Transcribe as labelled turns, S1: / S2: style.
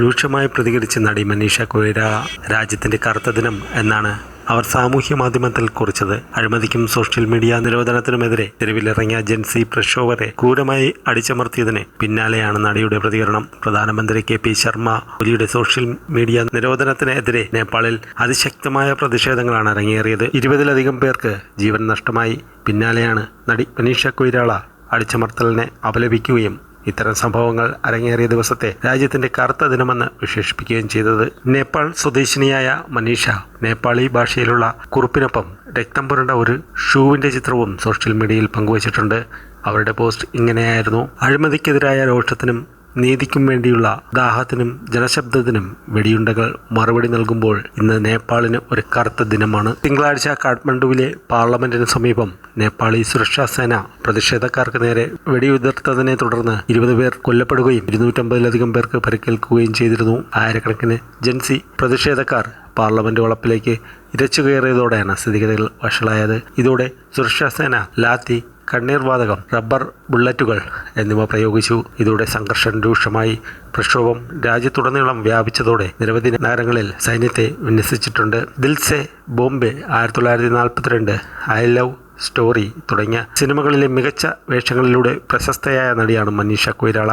S1: രൂക്ഷമായി പ്രതികരിച്ച നടി മനീഷ കൊയ്ര രാജ്യത്തിന്റെ കറുത്ത ദിനം എന്നാണ് അവർ സാമൂഹ്യ മാധ്യമത്തിൽ കുറിച്ചത്. അഴിമതിക്കും സോഷ്യൽ മീഡിയ നിരോധനത്തിനുമെതിരെ തെരുവിലിറങ്ങിയ ജെൻസി പ്രക്ഷോഭരെ ക്രൂരമായി അടിച്ചമർത്തിയതിന് പിന്നാലെയാണ് നടിയുടെ പ്രതികരണം. പ്രധാനമന്ത്രി കെ പി ശർമ്മ ഒലിയുടെ സോഷ്യൽ മീഡിയ നിരോധനത്തിനെതിരെ നേപ്പാളിൽ അതിശക്തമായ പ്രതിഷേധങ്ങളാണ് അരങ്ങേറിയത്. ഇരുപതിലധികം പേർക്ക് ജീവൻ നഷ്ടമായി. പിന്നാലെയാണ് നടി മനീഷ കൊയ്രാള അടിച്ചമർത്തലിനെ അപലപിക്കുകയും ഇത്തരം സംഭവങ്ങൾ അരങ്ങേറിയ ദിവസത്തെ രാജ്യത്തിന്റെ കറുത്ത ദിനമെന്ന് വിശേഷിപ്പിക്കുകയും ചെയ്തത് നേപ്പാൾ സ്വദേശിനിയായ മനീഷ. നേപ്പാളി ഭാഷയിലുള്ള കുറിപ്പിനൊപ്പം രക്തം പുരണ്ട ഒരു ഷൂവിന്റെ ചിത്രവും സോഷ്യൽ മീഡിയയിൽ പങ്കുവച്ചിട്ടുണ്ട്. അവരുടെ പോസ്റ്റ് ഇങ്ങനെയായിരുന്നു. അഴിമതിക്കെതിരായ രോഷത്തിനും നീതിക്കും വേണ്ടിയുള്ള ദാഹത്തിനും ജനശബ്ദത്തിനും വെടിയുണ്ടകൾ മറുപടി നൽകുമ്പോൾ ഇന്ന് നേപ്പാളിന് ഒരു കറുത്ത ദിനമാണ്. തിങ്കളാഴ്ച കാഠ്മണ്ഡുവിലെ പാർലമെന്റിന് സമീപം നേപ്പാളി സുരക്ഷാ സേന പ്രതിഷേധക്കാർക്ക് നേരെ വെടിയുതിർത്തതിനെ തുടർന്ന് ഇരുപത് പേർ കൊല്ലപ്പെടുകയും ഇരുന്നൂറ്റമ്പതിലധികം പേർക്ക് പരിക്കേൽക്കുകയും ചെയ്തിരുന്നു. ആയിരക്കണക്കിന് ജൻസി പ്രതിഷേധക്കാർ പാർലമെന്റ് വളപ്പിലേക്ക് ഇരച്ചു കയറിയതോടെയാണ് സ്ഥിതിഗതികൾ വഷളായത്. ഇതോടെ സുരക്ഷാ സേന ലാത്തി കണ്ണീർ വാതകം റബ്ബർ ബുള്ളറ്റുകൾ എന്നിവ പ്രയോഗിച്ചു. ഇതോടെ സംഘർഷം രൂക്ഷമായി. പ്രക്ഷോഭം രാജ്യത്തുടനീളം വ്യാപിച്ചതോടെ നിരവധി നഗരങ്ങളിൽ സൈന്യത്തെ വിന്യസിച്ചിട്ടുണ്ട്. ദിൽസെ ബോംബെ ആയിരത്തി തൊള്ളായിരത്തി നാൽപ്പത്തിരണ്ട് ഐ ലവ് സ്റ്റോറി തുടങ്ങിയ സിനിമകളിലെ മികച്ച വേഷങ്ങളിലൂടെ പ്രശസ്തയായ നടിയാണ് മനീഷ കൊയ്രാള.